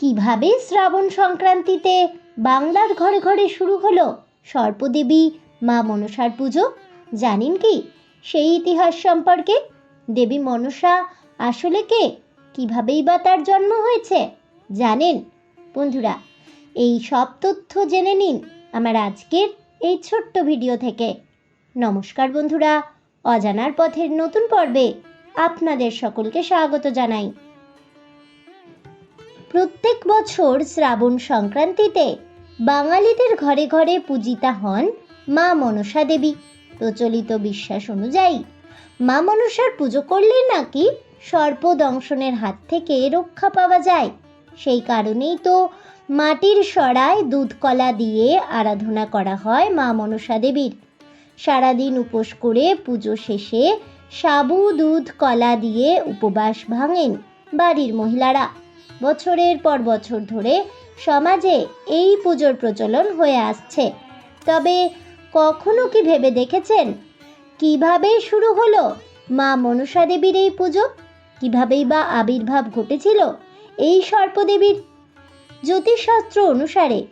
কীভাবে শ্রাবণ সংক্রান্তিতে বাংলার ঘরে ঘরে শুরু হলো সর্পদেবী মা মনসার পুজো? জানেন কি? সেই ইতিহাস সম্পর্কে দেবী মনসা আসলে কে? কিভাবেই বা তার জন্ম হয়েছে? জানেন? বন্ধুরা, এই সব তথ্য জেনে নিন আমার আজকের এই ছোট্ট ভিডিও থেকে। নমস্কার বন্ধুরা, অজানার পথের নতুন পর্বে আপনাদের সকলকে স্বাগত জানাই। প্রত্যেক বছর শ্রাবণ সংক্রান্তিতে বাঙালিদের ঘরে ঘরে পূজিতা হন মা মনসা দেবী। প্রচলিত বিশ্বাস অনুযায়ী মা মনসার পুজো করলে নাকি সর্প দংশনের হাত থেকে রক্ষা পাওয়া যায়। সেই কারণেই তো মাটির সরায় দুধ কলা দিয়ে আরাধনা করা হয় মা মনসা দেবীর। সারাদিন উপোস করে পুজো শেষে সাবু, দুধ, কলা দিয়ে উপবাস ভাঙেন বাড়ির মহিলারা। বছরের পর বছর ধরে সমাজে এই পুজোর প্রচলন হয়ে আসছে। তবে কখনো কি ভেবে দেখেছেন? কীভাবে শুরু হলো মা মনসা দেবীর এই পুজো? কিভাবেই বা আবির্ভাব ঘটেছিল এই সর্পদেবীর? জ্যোতিষশাস্ত্র অনুসারে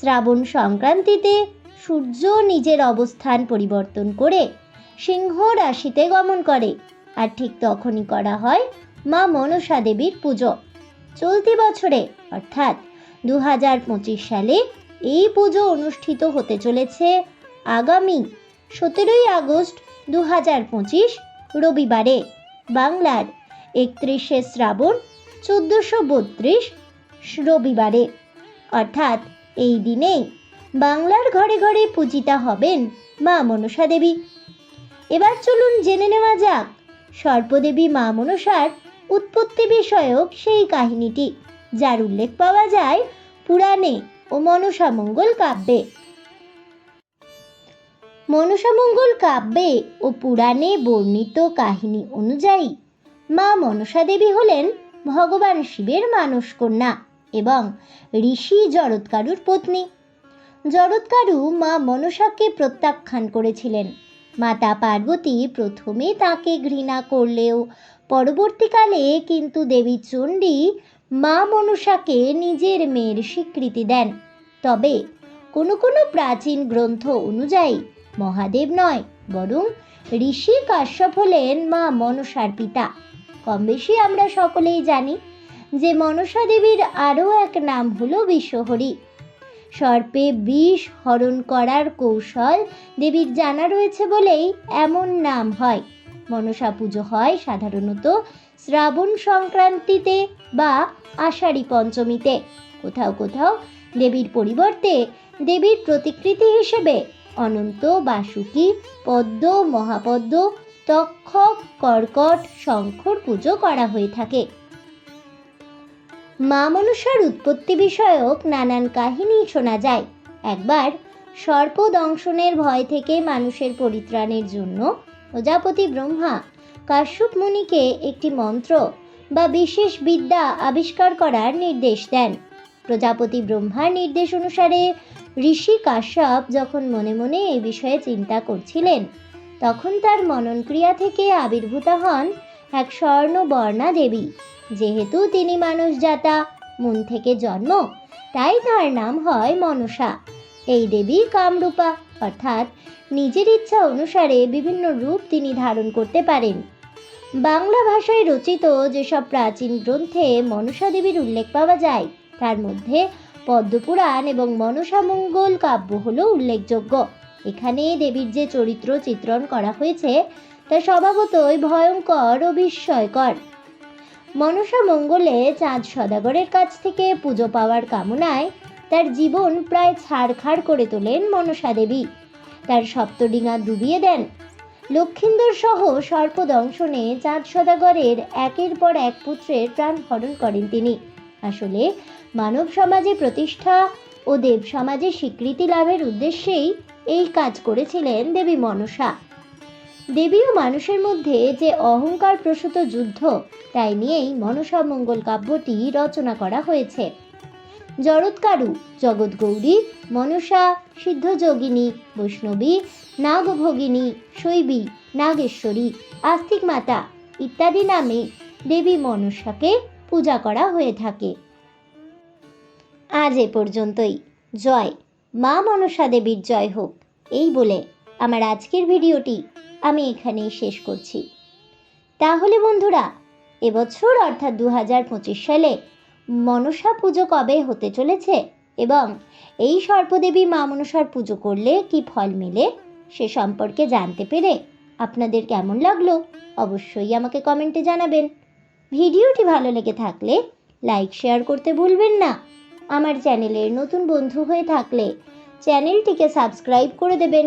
শ্রাবণ সংক্রান্তিতে সূর্য নিজের অবস্থান পরিবর্তন করে সিংহ রাশিতে গমন করে। আর ঠিক তখনই করা হয় মা মনসা দেবীর পুজো। চলতি বছরে, অর্থাৎ দু হাজার পঁচিশ সালে, এই পুজো অনুষ্ঠিত হতে চলেছে আগামী সতেরোই আগস্ট দু হাজার পঁচিশ রবিবারে। বাংলার একত্রিশে শ্রাবণ চোদ্দোশো বত্রিশ রবিবারে। অর্থাৎ এই দিনেই বাংলার ঘরে ঘরে পূজিতা হবেন মা মনসা দেবী এবার চলুন জেনে নেওয়া যাক সর্পদেবী মা মনসার উৎপত্তি বিষয়ক সেই কাহিনীটি, যার উল্লেখ পাওয়া যায় পুরাণে ও মনসামঙ্গল কাব্যে। মনসামঙ্গল কাব্যে ও পুরাণে বর্ণিত কাহিনী অনুযায়ী, মা মনসা দেবী হলেন ভগবান শিবের মানস কন্যা এবং ঋষি জরৎকারুর পত্নী। জরৎকারু মা মনসাকে প্রত্যাখ্যান করেছিলেন। মাতা পার্বতী প্রথমে তাকে ঘৃণা করলেও পরবর্তীকালে কিন্তু দেবী চণ্ডী মা মনসাকে নিজের মেয়ের স্বীকৃতি দেন। তবে কোনো কোনো প্রাচীন গ্রন্থ অনুযায়ী মহাদেব নয়, বরং ঋষি কাশ্যপ হলেন মা মনসার পিতা। কম বেশি আমরা সকলেই জানি যে মনসা দেবীর আরও এক নাম হলো বিশ্বহরি। সর্পে বিষ হরণ করার কৌশল দেবীর জানা রয়েছে বলেই এমন নাম হয়। মনসা পুজো হয় সাধারণত শ্রাবণ সংক্রান্তিতে বা আষাঢ়ী পঞ্চমীতে। কোথাও কোথাও দেবীর পরিবর্তে দেবীর প্রতিকৃতি হিসেবে অনন্ত, বাসুকি, পদ্ম, মহাপদ্ম তক্ষক কর্কট, শঙ্খর পুজো করা হয়ে থাকে। মা মনসার উৎপত্তি বিষয়ক নানান কাহিনী শোনা যায়। একবার সর্প দংশনের ভয় থেকে মানুষের পরিত্রাণের জন্য প্রজাপতি ব্রহ্মা কাশ্যপ মুনিকে একটি মন্ত্র বা বিশেষ বিদ্যা আবিষ্কার করার নির্দেশ দেন। প্রজাপতি ব্রহ্মার নির্দেশ অনুসারে ঋষি কাশ্যপ যখন মনে মনে এই বিষয়ে চিন্তা করছিলেন, তখন তার মননক্রিয়া থেকে আবির্ভূত হন এক স্বর্ণবর্ণা দেবী। যেহেতু তিনি মানুষ জাতা মন থেকে জন্ম, তাই তার নাম হয় মনসা। এই দেবী কামরূপা, অর্থাৎ নিজের ইচ্ছা অনুসারে বিভিন্ন রূপ তিনি ধারণ করতে পারেন। বাংলা ভাষায় রচিত যেসব প্রাচীন গ্রন্থে মনসা দেবীর উল্লেখ পাওয়া যায়, তার মধ্যে পদ্মপুরাণ এবং মনসামঙ্গল কাব্য হলো উল্লেখযোগ্য। এখানে দেবীর যে চরিত্র চিত্রণ করা হয়েছে তা স্বভাবতই ভয়ঙ্কর ও বিস্ময়কর। মনসা মঙ্গলে চাঁদ সদাগরের কাছ থেকে পুজো পাওয়ার কামনায় তার জীবন প্রায় ছাড়খাড় করে তোলেন মনসা দেবী। তার সপ্তডিঙা ডুবিয়ে দেন। লক্ষিন্দর সহ সর্পদংশনে চাঁদ সদাগরের একের পর এক পুত্রের প্রাণ হরণ করেন তিনি। আসলে মানব সমাজে প্রতিষ্ঠা ও দেব সমাজে স্বীকৃতি লাভের উদ্দেশ্যেই এই কাজ করেছিলেন দেবী মনসা। দেবী ও মানুষের মধ্যে যে অহংকার প্রসূত যুদ্ধ, তাই নিয়েই মনসা মঙ্গল কাব্যটি রচনা করা হয়েছে। জরৎকারু জগৎগৌরী মনসা সিদ্ধযোগিনী বৈষ্ণবী নাগভোগিনী শৈবী, নাগেশ্বরী, আস্তিক মাতা ইত্যাদি নামে দেবী মনসাকে পূজা করা হয়ে থাকে। আজ এ পর্যন্তই। জয়। মা মনসা দেবীর জয় হোক। এই বলে আমার আজকের ভিডিওটি। আমি এখানেই শেষ করছি। তাহলে বন্ধুরা, এবছর অর্থাৎ দু হাজার পঁচিশ সালে মনসা পুজো কবে হতে চলেছে এবং এই সর্পদেবী মা মনসার পুজো করলে কি ফল মেলে সে সম্পর্কে জানতে পেরে আপনাদের কেমন লাগল অবশ্যই আমাকে কমেন্টে জানাবেন। ভিডিওটি ভালো লেগে থাকলে লাইক, শেয়ার করতে ভুলবেন না। আমার চ্যানেলের নতুন বন্ধু হয়ে থাকলে চ্যানেলটিকে সাবস্ক্রাইব করে দেবেন।